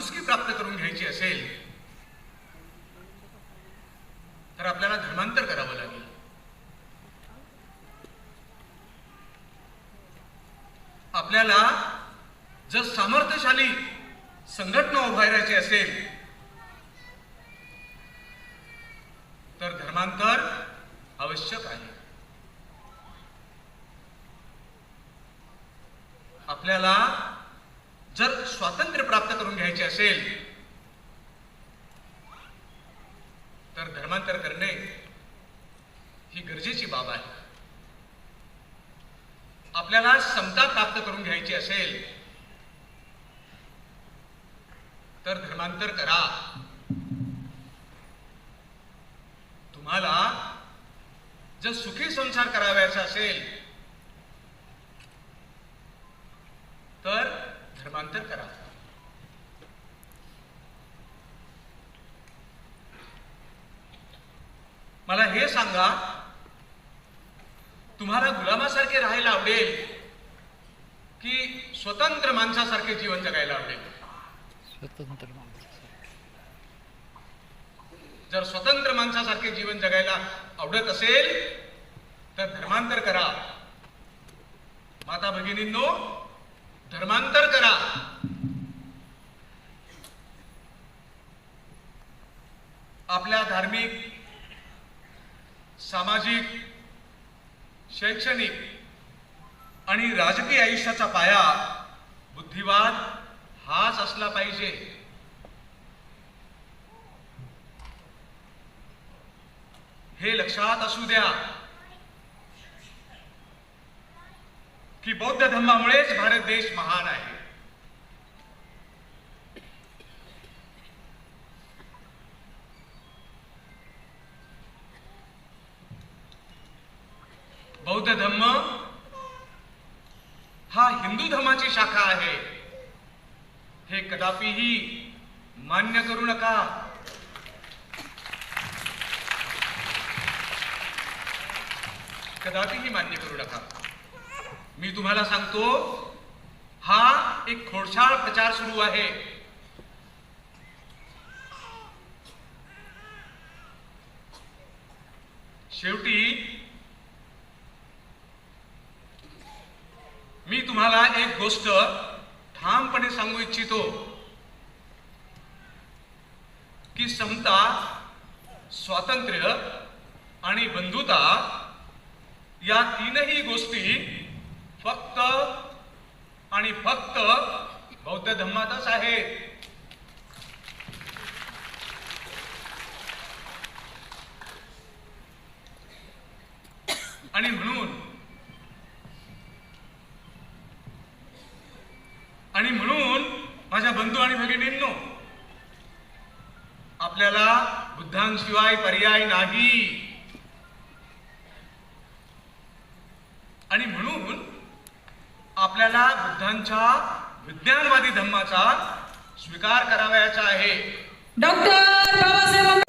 माणुसकी प्राप्त करून घ्यायची असेल तर आपल्याला धर्मांतर करावं लागेल. आपल्याला जर सामर्थ्यशाली संघटना उभारायची असेल तर धर्मांतर आवश्यक आहे. आपल्याला जर स्वातंत्र्य प्राप्त करून घ्यायचे असेल तर धर्मांतर करणे ही गरजेची बाब आहे. आपल्याला समता प्राप्त करून घ्यायची असेल तर धर्मांतर करा. तुम्हाला जर सुखी संसार करावयाचा असेल तर धर्मांतर करा मला हे सांगा तुम्हाला गुलामासारखे राहायला आवडेल की स्वतंत्र माणसासारखे जीवन जगायला आवडेल. स्वतंत्र जर स्वतंत्र माणसासारखे जीवन जगायला आवडत असेल तर धर्मांतर करा. माता भगिनींनो धर्मांतर करा. आपल्या धार्मिक सामाजिक शैक्षणिक आणि राजकीय आयुष्याचा पाया बुद्धिवाद हाच असला पाहिजे. हे लक्षात असू द्या. की बौद्ध धर्मामुळेच भारत देश महान आहे. बौद्ध धर्म हिंदू धर्माची शाखा आहे. हे कदापिही मान्य करू नका. कदापिही मान्य करू नका. मी तुम्हाला सांगतो हा एक खोडसाळ प्रचार सुरू आहे. शेवटी मी तुम्हाला एक गोष्ट ठामपणे सांगू इच्छितो की समता स्वातंत्र्य आणि बंधुता या तीनही गोष्टी फक्त आणि फक्त बौद्ध धर्मातच आहेत. आणि म्हणून आणि म्हणून माझ्या बंधू आणि भगिनींनो आपल्याला बुद्धांशिवाय पर्याय नाही. आणि म्हणून आपल्याला बुद्धांच्या विज्ञानवादी धम्माचा स्वीकार करावयाचा आहे. डॉक्टर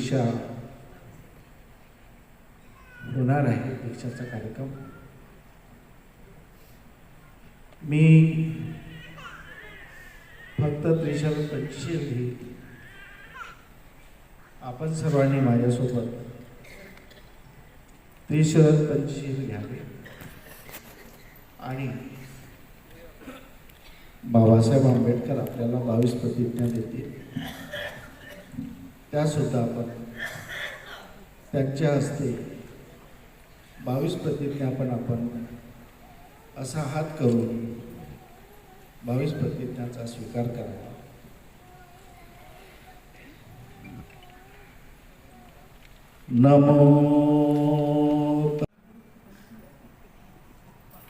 दीक्षा होणार आहे दीक्षाचा कार्यक्रम. मी फक्त त्रिशरण पंचशील आपण सर्वांनी माझ्यासोबत त्रिशरण पंचशील घ्यावे. आणि बाबासाहेब आंबेडकर आपल्याला बावीस प्रतिज्ञा देतील. त्यासुद्धा आपण. त्यांच्या हस्ते बावीस प्रतिज्ञा पण आपण असा हात करून बावीस प्रतिज्ञाचा स्वीकार करावा. नमो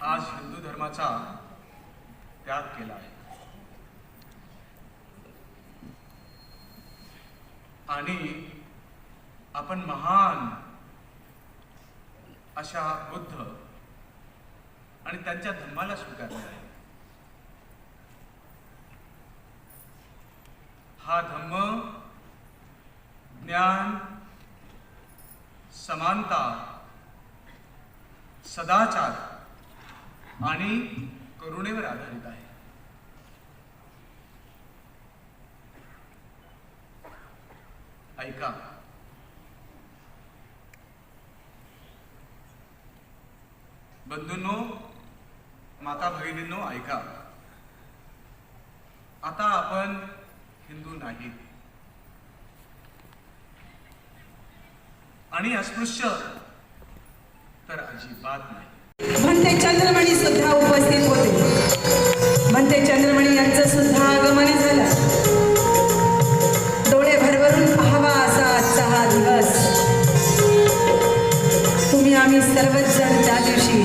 आज हिंदू धर्माचा त्याग केला आहे. आणि आपण महान अशा बुद्ध आणि त्यांच्या धर्माला स्वीकारले आहे. हा धम्म ज्ञान समानता सदाचार आणि करुणेवर आधारित आहे. ऐका. बंधूंनो माता भगिनींनो ऐका. आता आपण हिंदू नाही. आणि अस्पृश्य तर अजिबात नाही. म्हणते चंद्रमणी सुद्धा उपस्थित होते. म्हणते चंद्रमणी यांचं सुद्धा आगमन झालं. तुम्ही आम्ही सर्वच जण त्या दिवशी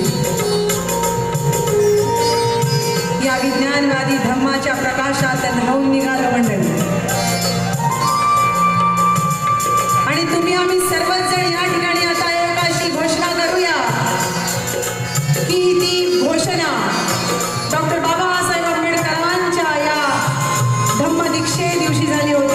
या विज्ञानवादी धम्माच्या प्रकाशात न्हावून निघालो मंडळी. आणि तुम्ही आम्ही सर्वच जण या ठिकाणी आता एकाशी घोषणा करूया की ती घोषणा डॉक्टर बाबासाहेब आंबेडकरांच्या या धम्मदीक्षे दिवशी झाली होती.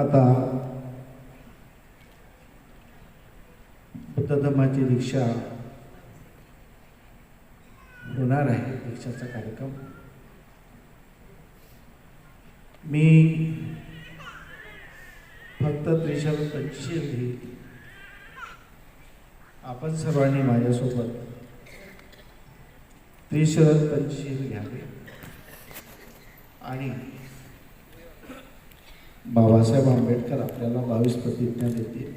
आता बुद्ध धर्माची दीक्षा होणार आहे दीक्षाचा कार्यक्रम. मी फक्त त्रिशरण पंचशील घेईल आपण सर्वांनी माझ्यासोबत त्रिशरण पंचशील घ्यावे. आणि बाबासाहेब आंबेडकर आपल्याला बावीस प्रतिज्ञा देतील.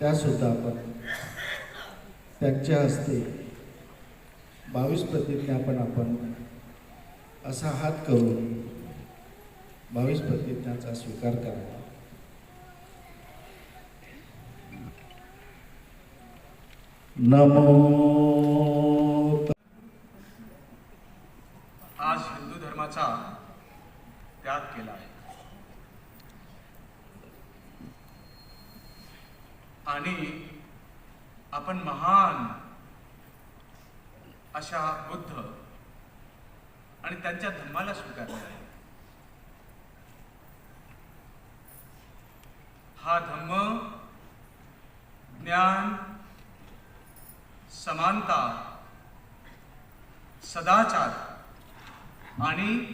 त्यासुद्धा आपण त्यांच्या हस्ते बावीस प्रतिज्ञा पण आपण असा हात करून बावीस प्रतिज्ञाचा स्वीकार करावा. नमो आज हिंदू धर्माचा त्याग केला आहे आणि आपण महान अशा बुद्ध आणि त्यांच्या धर्माला स्वीकारले आहे. हा धम्म ज्ञान समानता सदाचार आणि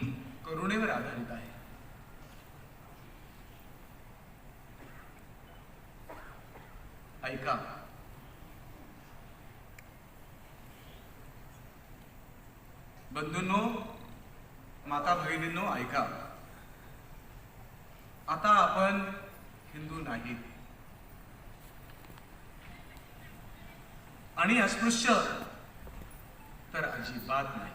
करुणेवर आधारित आहे. ऐका. बंधूंनो माता भगिनींनो ऐका. आता आपण हिंदू नाही. आणि अस्पृश्य तर अजिबात नाही.